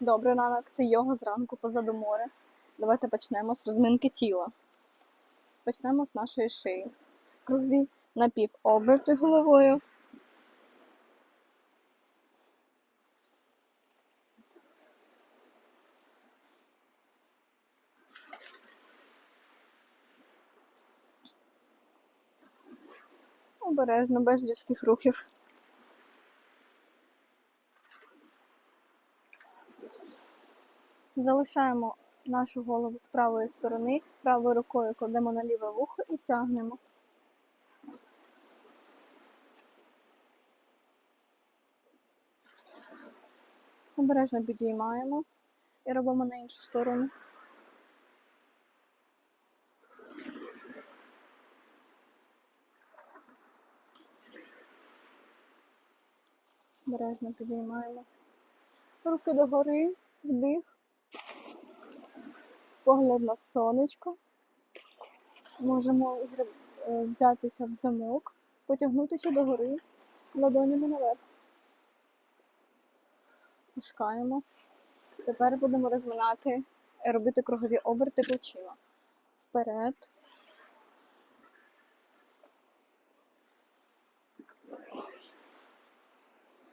Добрий ранок, це йога зранку позаду моря. Давайте почнемо з розминки тіла. Почнемо з нашої шиї. Кругові напівоберти головою. Обережно, без різких рухів. Залишаємо нашу голову з правої сторони, правою рукою кладемо на ліве вухо і тягнемо. Обережно підіймаємо і робимо на іншу сторону. Обережно підіймаємо. Руки догори, вдих. Погляд на сонечко. Можемо е, взятися в замок, потягнутися догори ладонями наверх. Пускаємо. Тепер будемо розминати, е, робити кругові оберти плечима. Вперед.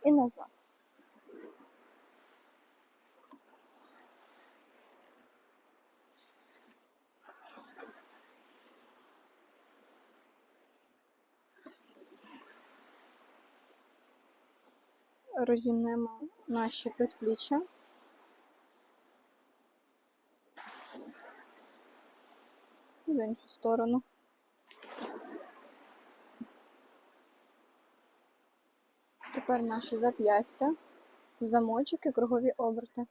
І назад. Розімнемо наші предпліччя. І в іншу сторону. Тепер наші зап'ястя, замочок і кругові оберти.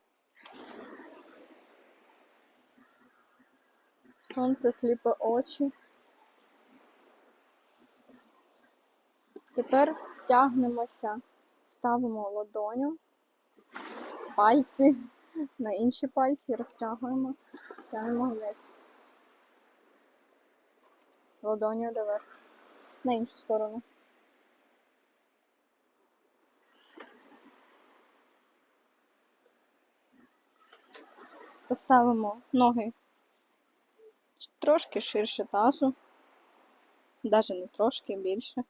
Сонце сліпе очі. Тепер тягнемося, ставимо ладоню, пальці на інші пальці, розтягуємо, тягнемо вниз. Ладоню доверх. На іншу сторону. Поставимо ноги трошки ширше тазу, навіть не трошки більше.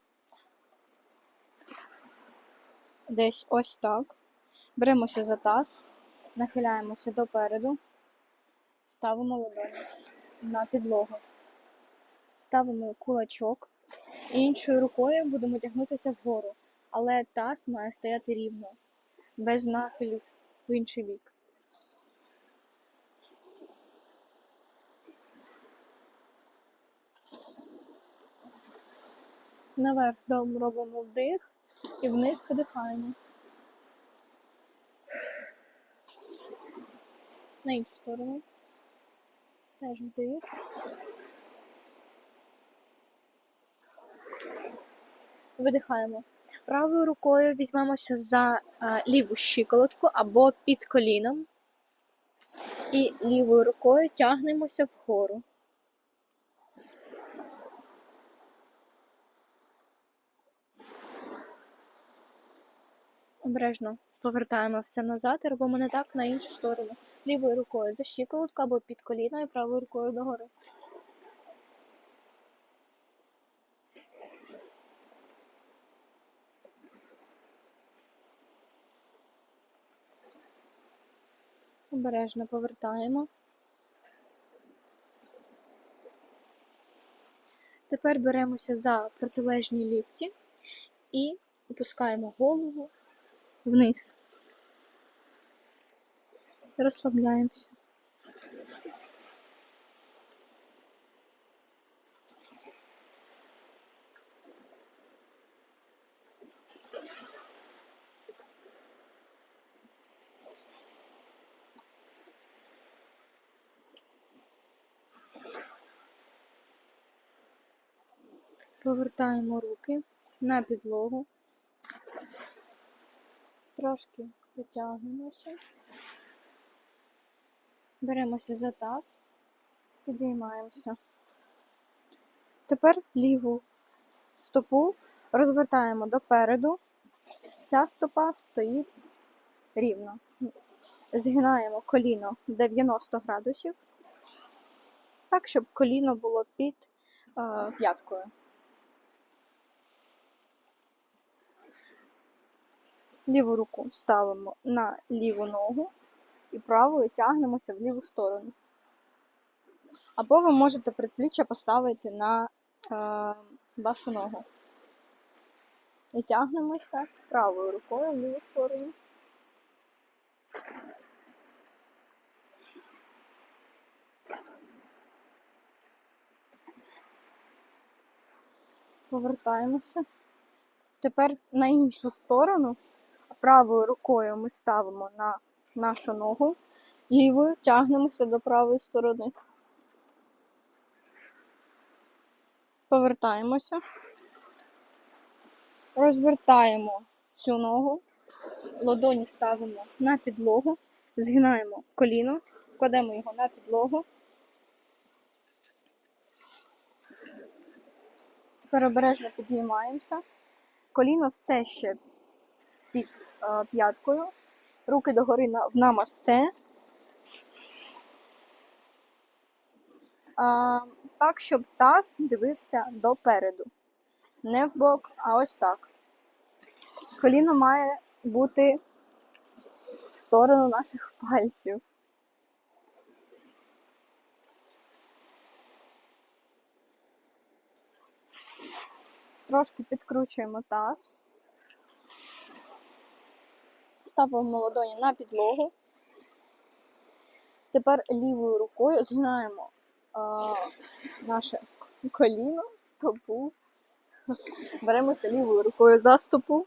Десь ось так. Беремося за таз, нахиляємося допереду, ставимо ладоні на підлогу. Ставимо кулачок іншою рукою будемо тягнутися вгору, але таз має стояти рівно, без нахилів в інший бік. Наверх дом робимо вдих і вниз видихаємо. На іншу сторону. Теж вдих. Видихаємо. Правою рукою візьмемося за а, ліву щиколотку або під коліном. І лівою рукою тягнемося вгору. Обережно повертаємо все назад і робимо не так на іншу сторону. Лівою рукою за щиколотку або під коліно і правою рукою догори. Обережно повертаємо. Тепер беремося за протилежні лікті і опускаємо голову вниз. Розслабляємося. Повертаємо руки на підлогу. Трошки потягнемося. Беремося за таз, підіймаємося. Тепер ліву стопу розвертаємо допереду. Ця стопа стоїть рівно. Згинаємо коліно 90 градусів, так, щоб коліно було під е, п'яткою. Ліву руку ставимо на ліву ногу і правою тягнемося в ліву сторону. Або ви можете предпліччя поставити на е, вашу ногу. І тягнемося правою рукою в ліву сторону. Повертаємося. Тепер на іншу сторону. Правою рукою ми ставимо на нашу ногу, лівою тягнемося до правої сторони. Повертаємося. Розвертаємо цю ногу, ладоні ставимо на підлогу, згинаємо коліно, кладемо його на підлогу. Тепер обережно підіймаємося. Коліно все ще під п'яткою, руки догори в намасте. Так, щоб таз дивився допереду. Не в бок, а ось так. Коліно має бути в сторону наших пальців. Трошки підкручуємо таз. Ставимо ладоні на підлогу. Тепер лівою рукою згинаємо а, наше коліно, стопу. Беремося лівою рукою за стопу.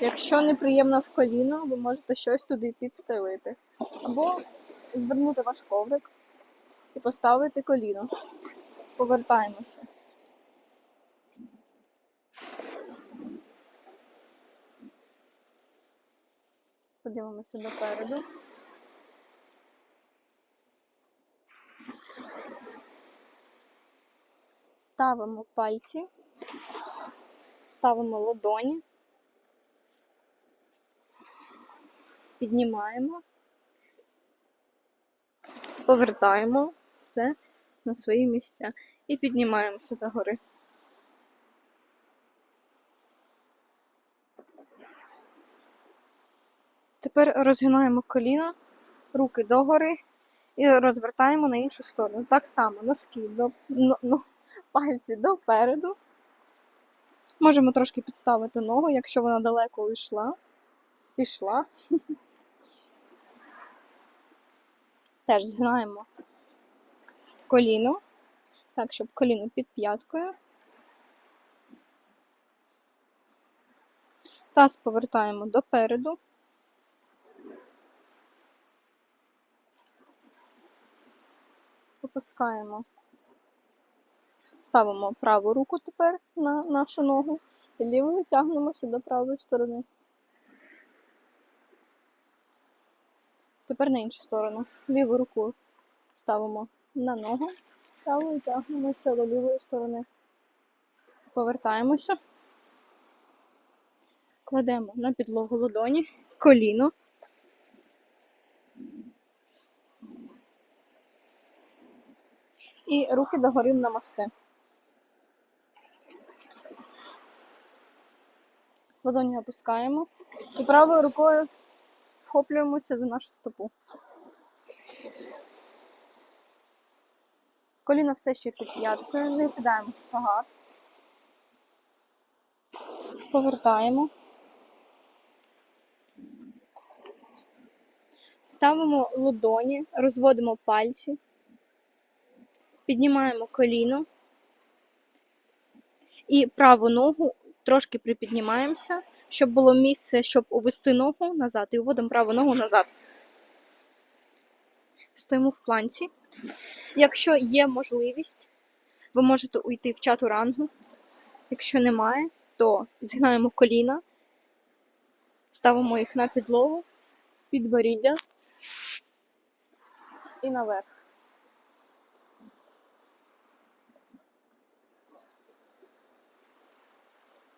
Якщо неприємно в коліно, ви можете щось туди підстелити. Або звернути ваш коврик і поставити коліно. Повертаємося. Подивимося допереду. Ставимо пальці, ставимо ладоні, піднімаємо, повертаємо все на свої місця і піднімаємося до Тепер розгинаємо коліна, руки догори і розвертаємо на іншу сторону. Так само носки до ну, ну, пальці допереду. Можемо трошки підставити ногу, якщо вона далеко йшла. Пішла. Теж згинаємо коліно, так, щоб коліно під п'яткою. Таз повертаємо допереду. Опускаємо. Ставимо праву руку тепер на нашу ногу і лівою тягнемося до правої сторони. Тепер на іншу сторону. Ліву руку ставимо на ногу, правою тягнемося до лівої сторони. Повертаємося. Кладемо на підлогу ладоні, коліно. І руки догори на мости. Ладоні опускаємо і правою рукою вхоплюємося за нашу стопу. Коліно все ще під п'яткою, не сідаємо в шпагат. Повертаємо. Ставимо ладоні, розводимо пальці, піднімаємо коліно і праву ногу трошки припіднімаємося, щоб було місце, щоб увести ногу назад і вводимо праву ногу назад. Стоїмо в планці. Якщо є можливість, ви можете уйти в чатурангу. Якщо немає, то згинаємо коліна, ставимо їх на підлогу, підборіддя і наверх.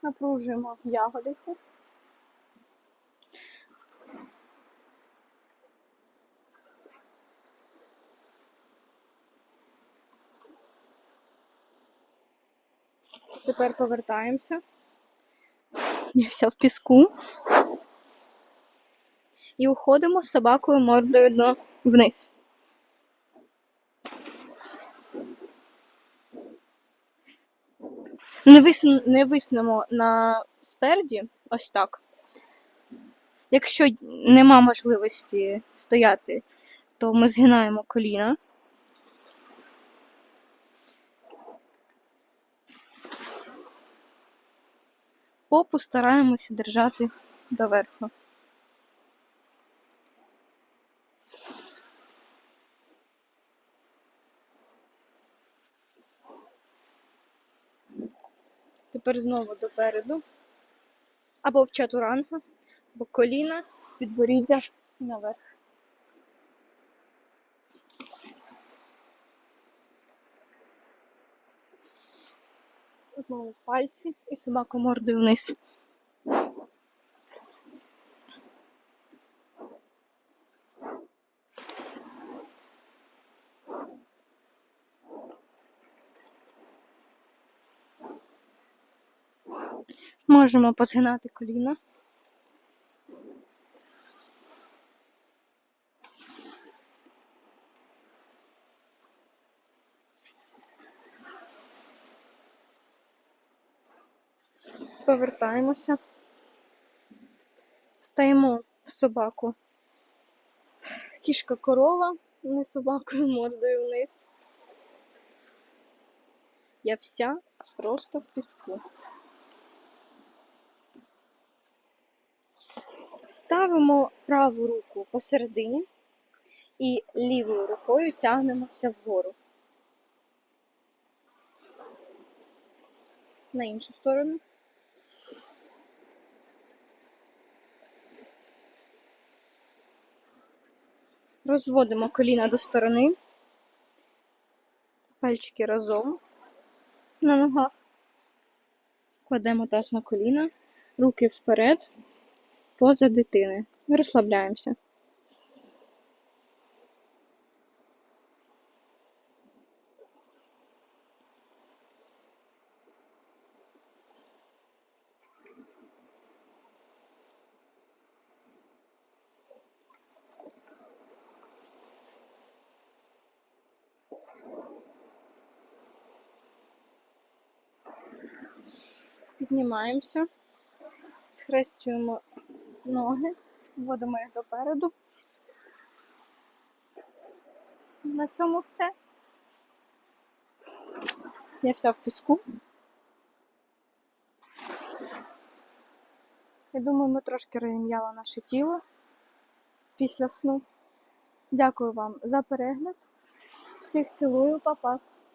Напружуємо ягодиці. Тепер повертаємося. Я вся в піску. І уходимо з собакою мордою вниз. Не, вис... не виснемо на спереді, ось так. Якщо нема можливості стояти, то ми згинаємо коліна. Попу стараємося держати доверху. Тепер знову допереду. Або в чатуранга, або коліна, підборіддя наверх. Знову пальці і собаку мордою вниз. Можемо позгинати коліна. Повертаємося. Встаємо в собаку. Кішка корова, не собакою мордою вниз. Я вся просто в піску. Ставимо праву руку посередині і лівою рукою тягнемося вгору. На іншу сторону. Розводимо коліна до сторони, пальчики разом на ногах. Кладемо таз на коліна, руки вперед, поза дитини. Розслабляємося. Піднімаємося, схрестюємо ноги, вводимо їх допереду. На цьому все. Я вся в піску. Я думаю, ми трошки розім'яли наше тіло після сну. Дякую вам за перегляд. Всіх цілую, па-па.